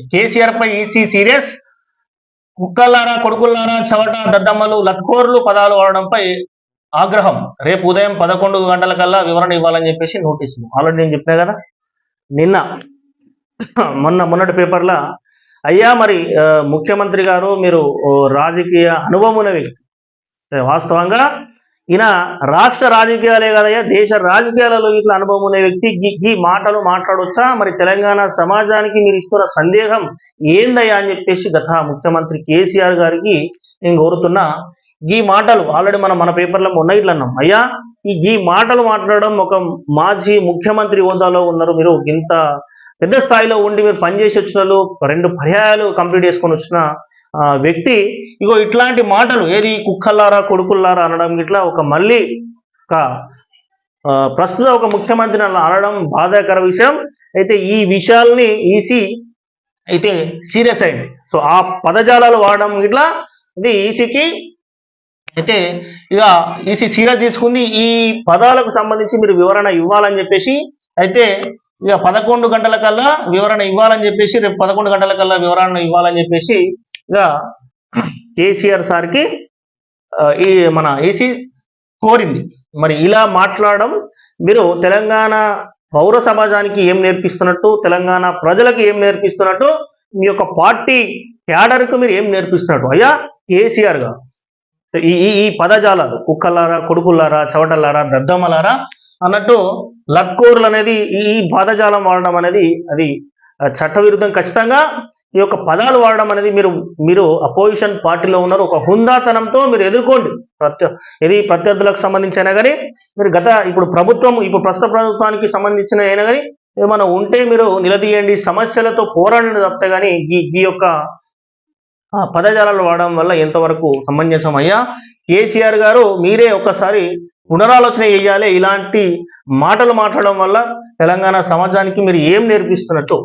కేసీఆర్ పై EC serious కుక్కలారా కొడుకుల్లారా చవట దద్దమ్మలు లత్కోర్లు పదాలు వాడడంపై ఆగ్రహం. రేపు ఉదయం పదకొండు గంటల కల్లా వివరణ ఇవ్వాలని చెప్పేసి నోటీసులు. ఆల్రెడీ నేను చెప్పినా కదా? నిన్న మొన్న మొన్నటి పేపర్లో అయ్యా మరి ముఖ్యమంత్రి గారు మీరు రాజకీయ అనుభవం ఉన్న వ్యక్తి. వాస్తవంగా ఈయన రాష్ట్ర రాజకీయాలే కదయ్యా దేశ రాజకీయాలలో ఇట్లా అనుభవం ఉన్న వ్యక్తి. ఈ- మాటలు మాట్లాడొచ్చా? మరి తెలంగాణ సమాజానికి మీరు ఇస్తున్న సందేహం ఏందయ్యా అని చెప్పేసి గత ముఖ్యమంత్రి కేసీఆర్ గారికి నేను కోరుతున్నా ఈ మాటలు ఆల్రెడీ మనం మన పేపర్లో ఉన్నాయి ఇట్లా అన్నాం. అయ్యా ఈ ఈ మాటలు మాట్లాడడం ఒక మాజీ ముఖ్యమంత్రి హోదాలో ఉన్నారు. మీరు ఇంత పెద్ద స్థాయిలో ఉండి మీరు పనిచేసి వచ్చిన రెండు పర్యాయాలు కంప్లీట్ చేసుకొని వచ్చిన వ్యక్తి ఇగో ఇట్లాంటి మాటలు ఏది కుక్కల్లారా కొడుకుల్లారా అనడం ఇట్లా ఒక మళ్ళీ ఒక ఆ, ప్రస్తుత ఒక ముఖ్యమంత్రిని అనడం బాధాకర విషయం. అయితే ఈ విషయాల్ని ఈసీ అయితే సీరియస్ అయింది. సో ఆ పదజాలాలు వాడడం ఇట్లా ఇది ఈసీకి అయితే ఇక ఈసీ సీరియస్ తీసుకుంది. ఈ పదాలకు సంబంధించి మీరు వివరణ ఇవ్వాలని చెప్పేసి అయితే ఇక పదకొండు గంటల కల్లా వివరణ ఇవ్వాలని చెప్పేసి రేపు పదకొండు గంటల కల్లా వివరణ ఇవ్వాలని చెప్పేసి ఇక కేసీఆర్ సార్కి ఈ మన ఏసీ కోరింది. మరి ఇలా మాట్లాడడం మీరు తెలంగాణ పౌర సమాజానికి ఏం నేర్పిస్తున్నట్టు తెలంగాణ ప్రజలకు ఏం నేర్పిస్తున్నట్టు మీ యొక్క పార్టీ క్యాడర్కు మీరు ఏం నేర్పిస్తున్నట్టు? అయ్యా కేసీఆర్గా. ఈ ఈ- పదజాలాలు కుక్కలారా కొడుకులారా చవటలారా దద్దమ్మలారా అన్నట్టు లక్కోర్లు అనేది ఈ పదజాలం వాడడం అనేది అది చట్టవిరుద్ధం ఖచ్చితంగా ఈ యొక్క పదాలు వాడడం అనేది మీరు మీరు అపోజిషన్ పార్టీలో ఉన్నారు ఒక హుందాతనంతో మీరు ఎదుర్కోండి. ప్రత్య ఇది ప్రత్యర్థులకు సంబంధించి అయినా కానీ మీరు గత ఇప్పుడు ప్రభుత్వం ఇప్పుడు ప్రస్తుత ప్రభుత్వానికి సంబంధించిన అయినా కానీ ఏమైనా ఉంటే మీరు నిలదీయండి. సమస్యలతో పోరాడండి తప్పితే కానీ ఈ ఈ యొక్క పదజాలాలు వాడడం వల్ల ఎంతవరకు సమంజసం? అయ్యా కేసీఆర్ గారు మీరే ఒక్కసారి పునరాలోచన చేయాలి. ఇలాంటి మాటలు మాట్లాడడం వల్ల తెలంగాణ సమాజానికి మీరు ఏం నేర్పిస్తున్నట్టు?